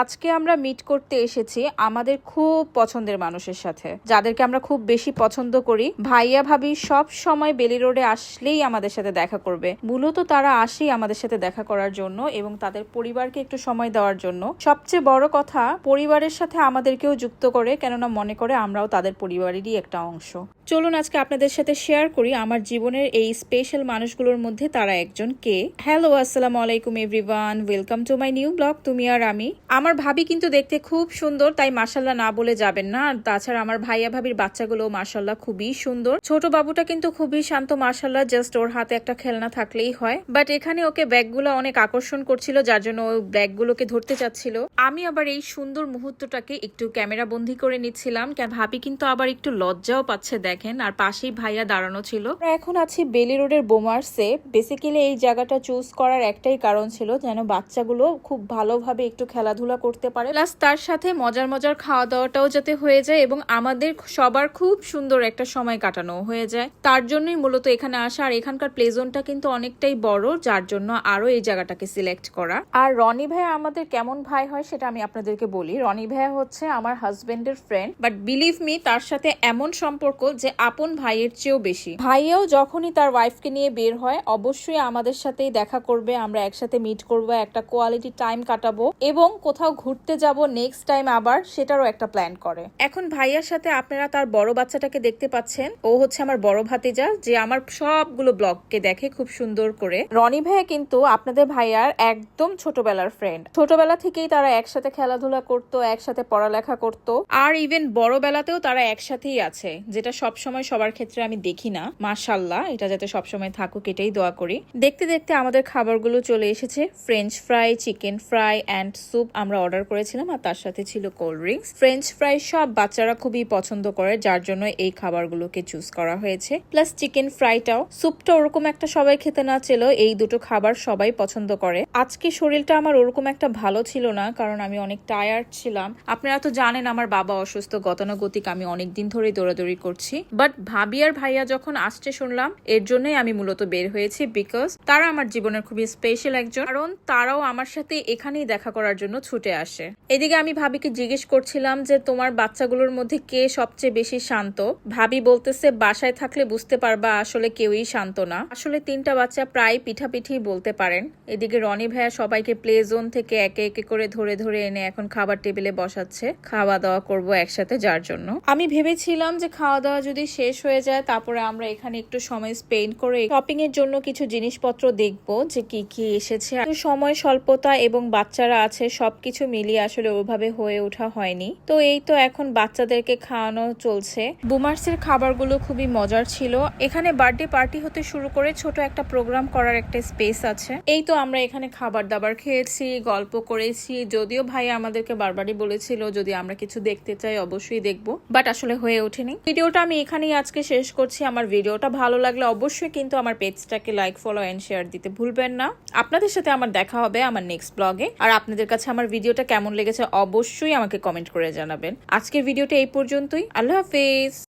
আজকে আমরা মিট করতে এসেছি আমাদের খুব পছন্দের মানুষের সাথে, যাদেরকে আমরা খুব বেশি পছন্দ করি। ভাইয়া ভাবি সব সময় বেলি রোডে আসলেই আমাদের সাথে দেখা করবে। মূলত তারা আসেই আমাদের সাথে দেখা করার জন্য এবং তাদের পরিবারকে একটু সময় দেওয়ার জন্য। সবচেয়ে বড় কথা, পরিবারের সাথে আমাদেরকেও যুক্ত করে, কেননা মনে করে আমরাও তাদের পরিবারেরই একটা অংশ। চলুন আজকে আপনাদের সাথে শেয়ার করি আমার জীবনের এই স্পেশাল মানুষগুলোর মধ্যে তারা একজন কে। হ্যালো আসসালামু আলাইকুম everyone welcome to my new blog তুমি আর আমি। আমার ভাবি কিন্তু দেখতে খুব সুন্দর, তাই মাসাল্লাহ না বলে যাবেন না। আর তাছাড়া আমার ভাইয়া ভাবির বাচ্চাগুলো মাসাল্লাহ খুবই সুন্দর। ছোট বাবুটা কিন্তু খুবই শান্ত মাসাল্লাহ জাস্ট ওর হাতে একটা খেলনা থাকলেই হয়। বাট এখানে ওকে ব্যাগগুলো অনেক আকর্ষণ করছিল, যার জন্য ও ব্যাগগুলোকে ধরতে চাচ্ছিল। আমি আবার এই সুন্দর মুহূর্তটাকে একটু ক্যামেরা বন্দি করে নিচ্ছিলাম। ভাবি কিন্তু আবার একটু লজ্জাও পাচ্ছে, দেখেন। আর পাশেই ভাইয়া দাঁড়ানো ছিল। এখন আছি বেলি রোডের বোমার্সে বেসিক্যালি এই জায়গাটা চুজ করার একটাই কারণ ছিল যেন বাচ্চাগুলো খুব ভালোভাবে একটু খেলাধুলা করতে পারে। প্লাস তার সাথে মজার মজার খাওয়া দাওয়াটাও যাতে হয়ে যায় এবং আমাদের সবার খুব সুন্দর একটা সময় কাটানো হয়ে যায়। তার জন্যই মূলত এখানে আসা আর এখানকার প্লেজনটা কিন্তু অনেকটাই বড়, যার জন্য আরও এই জায়গাটাকে সিলেক্ট করা। আর রনি ভাইয়া আমাদের কেমন ভাই হয় সেটা আমি আপনাদেরকে বলি। রনি ভাইয়া হচ্ছে আমার হাজবেন্ডের ফ্রেন্ড বাট বিলিভ মি তার সাথে এমন সম্পর্ক যে আপন ভাইয়ের চেয়েও বেশি। ভাইয়াও যখনই তার ওয়াইফকে নিয়ে বের হয়, অবশ্যই আমাদের সাথেই দেখা করবে, আমরা একসাথে মিট করব, একটা কোয়ালিটি টাইম কাটাবো এবং কোথাও ঘুরতে যাব নেক্সট টাইম আবার সেটারও একটা প্ল্যান করে। এখন ভাইয়ার সাথে আপনারা তার বড় বাচ্চাটাকে দেখতে পাচ্ছেন। ও হচ্ছে আমার বড় ভাতিজা যে আমার সবগুলো ব্লগকে দেখে খুব সুন্দর করে। রনি ভাইয়া কিন্তু আপনাদের ভাইয়ার একদম ছোটবেলার ফ্রেন্ড ছোটবেলা থেকেই তারা একসাথে খেলাধুলা করতো একসাথে পড়ালেখা করতো। আর ইভেন বড়বেলাতেও তারা একসাথেই আছে যেটা সবসময় সবার ক্ষেত্রে আমি দেখি না। মাশাল্লাহ এটা যাতে সবসময় থাকুক এটাই দোয়া করি। দেখতে দেখতে আমাদের খাবারগুলো চলে এসেছে French fry chicken fry and soup আমরা অর্ডার করেছিলাম আর তার সাথে ছিল কোল্ড ড্রিঙ্কস ফ্রেঞ্চ ফ্রাই সব বাচ্চারা খুবই পছন্দ করে, যার জন্য এই খাবারগুলোকে চুজ করা হয়েছে। প্লাস চিকেন ফ্রাইটাও স্যুপটা ওরকম একটা সবাই খেতে না ছিল এই দুটো খাবার সবাই পছন্দ করে। আজকে শরীরটা আমার ওরকম একটা ভালো ছিল না, কারণ আমি অনেক টায়ার্ড ছিলাম। আপনারা তো জানেন আমার বাবা অসুস্থ, গতানুগতিক, আমি অনেক দিন ধরেই দৌড়াদৌড়ি করছি। বাট ভাবি আর ভাইয়া যখন আসছে শুনলাম, এর জন্যই আমি মূলত বের হয়েছি বিকজ তারা আমার জীবনের খুবই স্পেশাল একজন। কারণ তারাও আমার সাথে এখানেই দেখা করার জন্য ছুটে আসে। এদিকে আমি ভাবিকে জিজ্ঞেস করছিলাম যে, তোমার বাচ্চাগুলোর মধ্যে কে সবচেয়ে বেশি শান্ত? ভাবি বলতেছে, বাসায় থাকলে বুঝতে পারবা আসলে কেউই শান্ত না। আসলে তিনটা বাচ্চা প্রায় পিঠাপিঠি বলতে পারেন। এদিকে রনি ভাইয়া সবাইকে প্লে জোন থেকে একে একে করে ধরে ধরে এনে এখন খাবার টেবিলে বসাচ্ছে। খাওয়া দাওয়া করব একসাথে যার জন্য। আমি ভেবেছিলাম যে খাওয়া দাওয়া যদি শেষ হয়ে যায়, তারপরে আমরা এখানে একটু সময় স্পেন্ড করে শপিং এর জন্য কিছু জিনিসপত্র দেখব যে, কি কি এসেছে। সময়, স্বল্পতা এবং বাচ্চারা আছে সবকিছু মিলিয়ে আসলে ওইভাবে হয়ে ওঠা হয়নি। তো এই তো এখন বাচ্চাদেরকে খাওয়ানো চলছে। বুমার্সের খাবারগুলো খুবই মজার ছিল। এখানে বার্থডে পার্টি হতে শুরু করে ছোট একটা প্রোগ্রাম করার একটা স্পেস আছে। এই তো আমরা এখানে খাবার দাবার খেয়েছি, গল্প করেছি। যদিও ভাই আমাদেরকে বারবারই বলেছিল, যদি আমরা কিছু দেখতে চাই, অবশ্যই দেখব। বাট আসলে হয়ে ওঠেনি। ভিডিওটা আমি এখানেই আজকে শেষ করছি। আমার ভিডিওটা ভালো লাগলে অবশ্যই কিন্তু আমার পেজটাকে লাইক, ফলো এন্ড শেয়ার দিতে ভুলবেন না। আপনাদের সাথে আমার দেখা হবে আমার নেক্সট ব্লগে আর আপনাদের কাছে আমার ভিডিওটা কেমন লেগেছে অবশ্যই আমাকে কমেন্ট করে জানাবেন। আজকের ভিডিওটা এই পর্যন্তই। আল্লাহ হাফেজ।